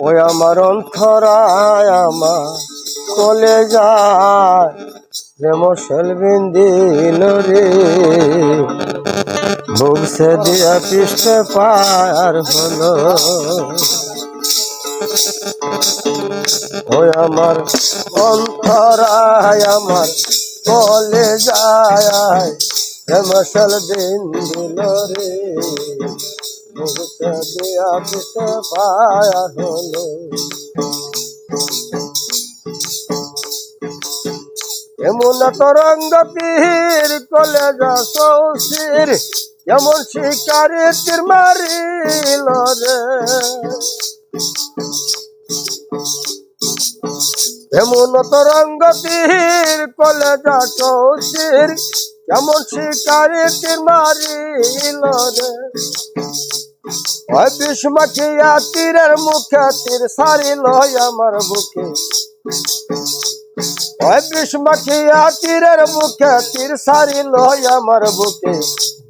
ওই আমার অন্তরায় আমার চলে যায়। যে মশল বিন্দিল রে। ভুগছে দিয়া পৃষ্ঠে পার হলো। ওই আমার অন্তরায় আমার চলে যায়। যে মশল বিন্দিল রে। পার এমন তরঙ্গ তীর কলে যা সৌসির এমন শিকারি তীর মারিল রে। এমন তরঙ্গ তীর কলে যা সৌসির এমন শিকারি মারিল রে? ওই বিষ্মাখিয়া তীরের মুখে তীর সারিল আমার বুকে। ওই বিষ্মাখিয়া তীরের মুখে তীর সারিল আমার বুকে।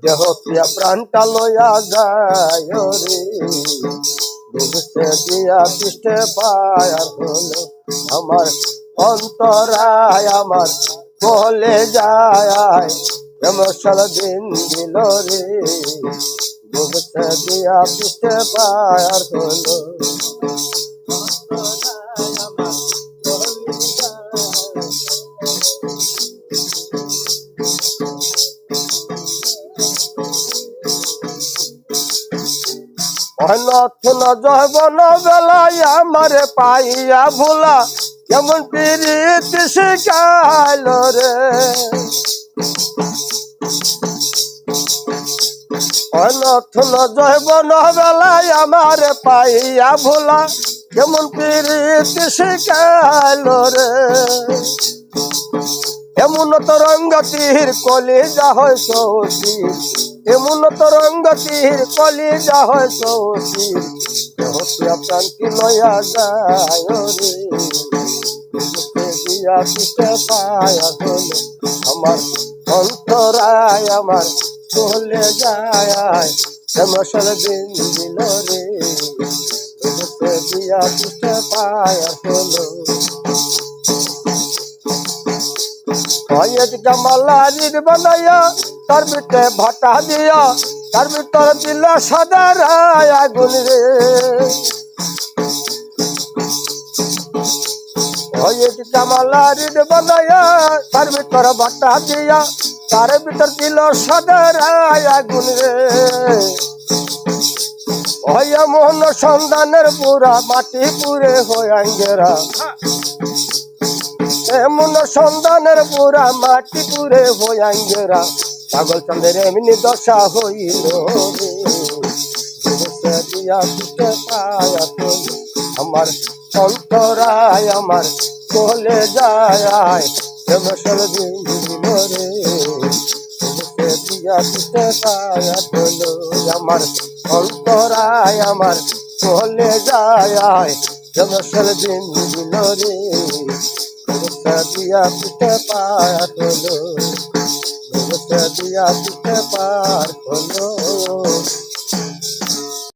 দেহ প্রিয়া প্রাণটা লয়া যায় রে। বুঝতে দিয়া পৃষ্ঠে পায়ার হলো আমার অন্তরায়, আমার কলে যায় মশাল দিন দিল রে। বুঝতে দিয়া পৃষ্ঠে পায়ার হলো। অনথন জবন বেলায় আমারে পাইয়া ভোলা। যেমন পিরিত শিখাইল রে? অনথন জবন বেলায় আমার পাইয়া ভোলা যেমন পিরিত শিখাইল রে? এমন তরঙ্গ তীর কলি যা হয় সৌসি, এমন তরঙ্গ তীর কলি যা হয় সৌসি। হত্যা প্রান্তি লয়া যায় দিয়া হলো আমার অন্তরায়, আমার চলে যায়। মশল দিন দিল রে দিয়া পায়া হলো। হয়েত কামালারির বানাইয়া তার ভিতরে ভাটা দিয়া তার ভিতরে দিল সাদা রায় আগুন রে। হয়েত কামালারির বানাইয়া তার ভিতরে ভাটা দিয়া, তার ভিতর দিল সাদা রায় আগুন রে। হইয়া মোহন সন্ধানের পুরা মাটি পুরে হয়ে আঙ্গেরা এমন সন্ধানের পুরা মাটি পুরে হইয়াঙ্গেরা পাগল চন্দ্রের এমনি দশা হইল আমার অন্তরায়, আমার চলে যায়। আমার অন্তরায়, আমার চলে যায়। মশল দিন রে। ভুগতে দিয়া পিঠে পার হলো ভুগতে দিয়া পিঠে পার হলো।